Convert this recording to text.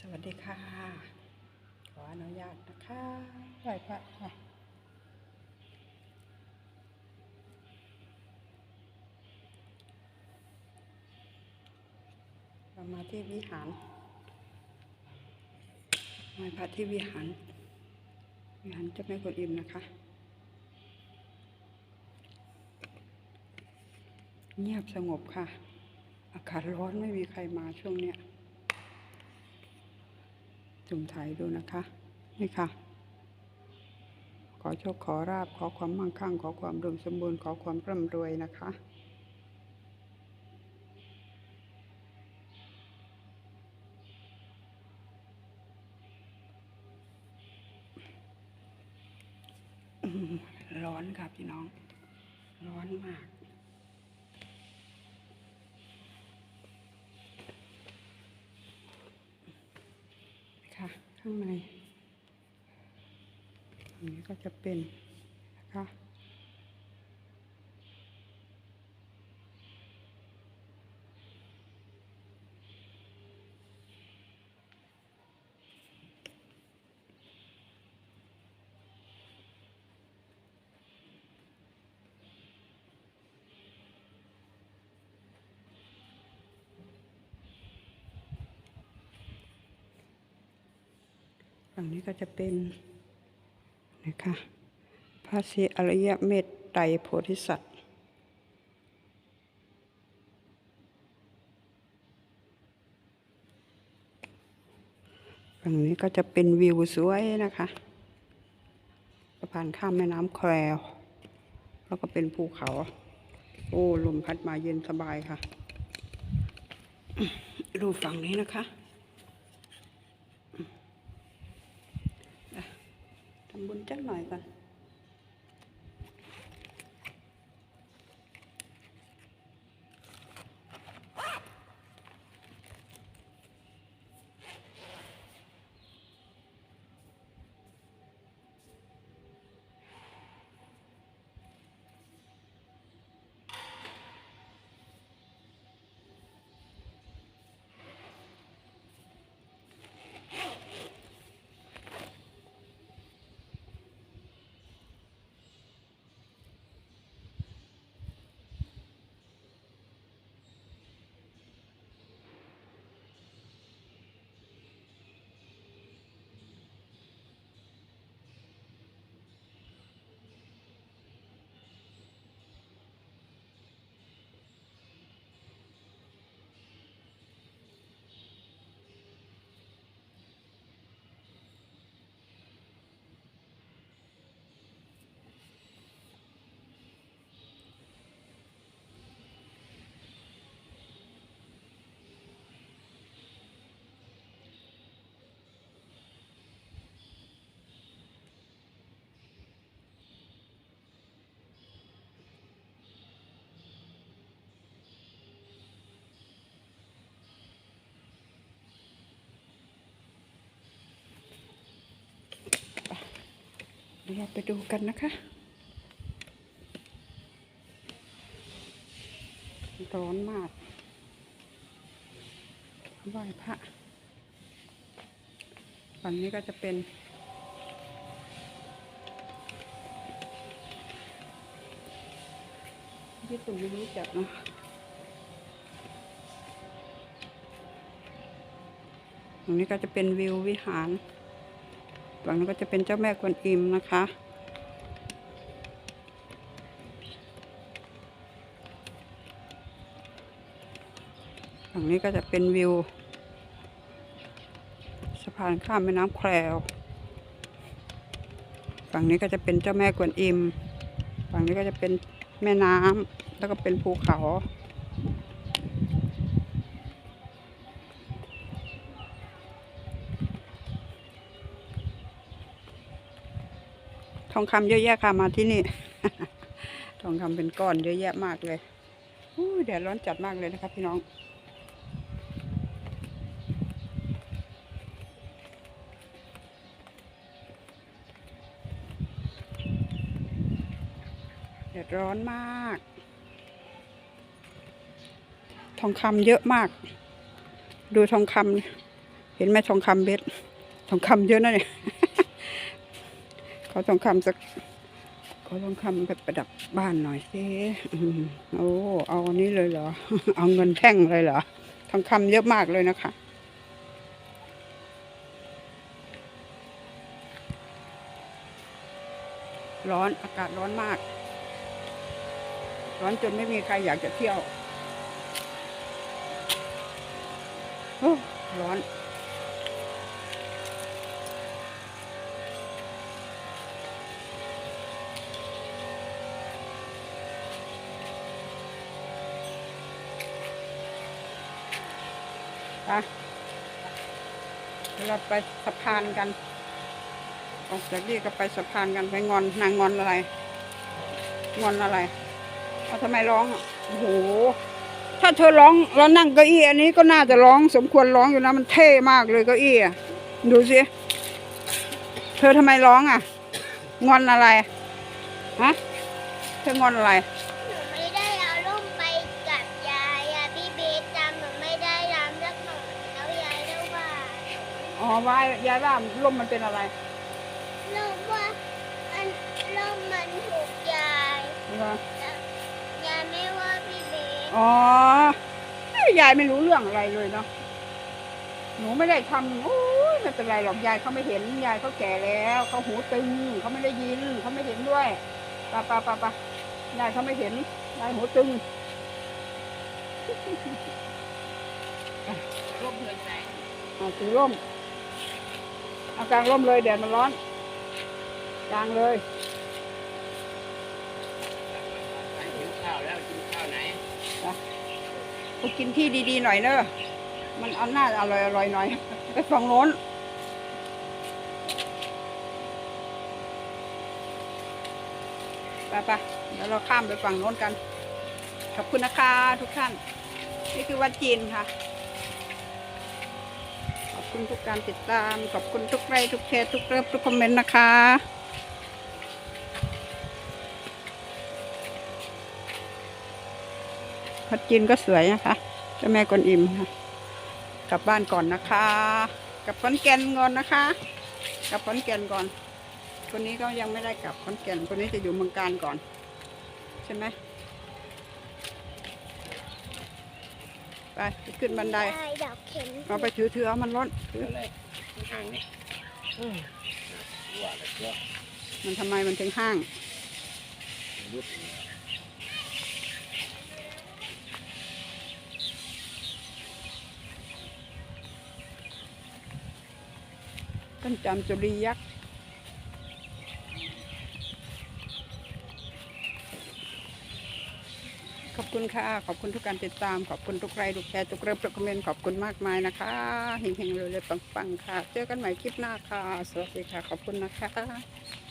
สวัสดีค่ะ ขออนุญาตนะคะไหวพระค่ะเรามาที่วิหารไหวพระที่วิหาร วิหารจ้าแม่กวนอิ่มนะคะ เงียบสงบค่ะ อากาศร้อนไม่มีใครมาช่วงเนี้ย จุ่มถ่ายดูนะคะ นี่ค่ะ ขอโชคขอราบขอความมั่งคั่ง ขอความรุมสมบูรณ์ขอความร่ำรวยนะคะร้อนค่ะพี่น้อง ร้อนมาก ค่ะ ข้างในอันนี้ก็จะเป็นนะคะ ฝั่งนี้ก็จะเป็นนะคะพระศรีอริยเมตไตรโพธิสัตว์ฝั่งนี้ก็จะเป็นวิวสวยนะคะสะพานข้ามแม่น้ำแควแล้วก็เป็นภูเขา โอ้ ลมพัดมาเย็นสบายค่ะ ดูฝั่งนี้นะคะอะ ทำ บุญจักหน่อยก่อนเดี๋ยวไปดูกันนะคะ ร้อนมากไหว้พระฝั่งนี้ก็จะเป็นญี่ปุ่นไม่รู้จักนะตรงนี้ก็จะเป็นวิววิหาร ฝั่งนั้นก็จะเป็นเจ้าแม่กวนอิมนะคะฝั่งนี้ก็จะเป็นวิว สะพานข้ามแม่น้ำแควฝั่งนี้ก็จะเป็นเจ้าแม่กวนอิม ฝั่งนี้ก็จะเป็นแม่น้ำแล้วก็เป็นภูเขา องคำเยอะแยะค่ะมาที่นี่ ทองคำเป็นก้อนเยอะแยะมากเลยอู้แดดร้อนจัดมากเลยนะครับพี่น้องแดดร้อนมาก ทองคำเยอะมาก ดูทองคำเห็นไหมทองคำเบ็ดทองคำเยอะนะเนี่ย อทองคำสักขอทองคำแบบประดับบ้านหน่อยสิโอ้เอาอันนี้เลยเหรอ เอาเงินแท่งเลยเหรอทองคำเยอะมากเลยนะคะร้อนอากาศร้อนมาก ร้อนจนไม่มีใครอยากจะเที่ยวโอ้ร้อน ไปเราไปสะพานกัน ออกจากนี่ก็ไปสะพานกันไปงอนนางงอนอะไร งอนอะไรเอาทำไมร้องโอ้โหถ้าเธอร้องแล้วนั่งเก้าอี้อันนี้ก็น่าจะร้องสมควรร้องอยู่นะมันเท่มากเลยเก้าอี้ดูสิเธอทำไมร้องอะ งอนอะไรฮะเธองอนอะไร อ๋อว่ายายว่าร่มมันเป็นอะไรเล่าว่าอันร่มมันถูกยายเหรอยายไม่ว่าพี่เบสอ๋อเอ้ยยายไม่รู้เรื่องอะไรเลยเนาะหนูไม่ได้ทำโอ้ยไม่เป็นไรหรอกยายเขาไม่เห็นยายเขาแก่แล้วเขาหูตึงเขาไม่ได้ยินเขาไม่เห็นด้วยปะปะปะปะยายเขาไม่เห็นยายหูตึงร่มเรือนแสงเอาถือร่ม เอากลางร่มเลยแดดมันร้อน กลางเลย ไปหิวข้าวแล้วกินข้าวไหนไปกินที่ดีๆหน่อยเนอะมันเอาหน้าอร่อยอร่อยๆหน่อย ไปฝั่งโน้น ไปไปเดี๋ยวเราข้ามไปฝั่งโน้นกัน ขอบคุณนะคะทุกท่าน นี่คือวัดจีนค่ะขอบ คุณทุกการติดตาม ขอบคุณทุกไลค์ทุกแชร์ทุกเลิฟทุกคอมเมนต์นะคะวัดจีนก็สวยนะคะเจ้าแม่กวนอิมค่ะ กลับบ้านก่อนนะคะ กลับขอนแก่นก่อนนะคะ กลับขอนแก่นก่อน คนนี้ก็ยังไม่ได้กลับขอนแก่น คนนี้จะอยู่เมืองการก่อน ใช่ไหม ไปไปขึ้นบันไดยายดอกเข็มเราไปถือถือเอามันร้อนถืออะไรห่างนี่ว่าแต่เยอะมันทำไมมันถึงห้างรุดต้นจามจุรียักษ์ ขอบคุณค่ะ ขอบคุณทุกการติดตาม ขอบคุณทุกไลค์ทุกแชร์ทุกเริ่มทุกคอมเมนต์ขอบคุณมากมายนะคะเฮงๆเลยๆปังๆค่ะ เจอกันใหม่คลิปหน้าค่ะ สวัสดีค่ะ ขอบคุณนะคะ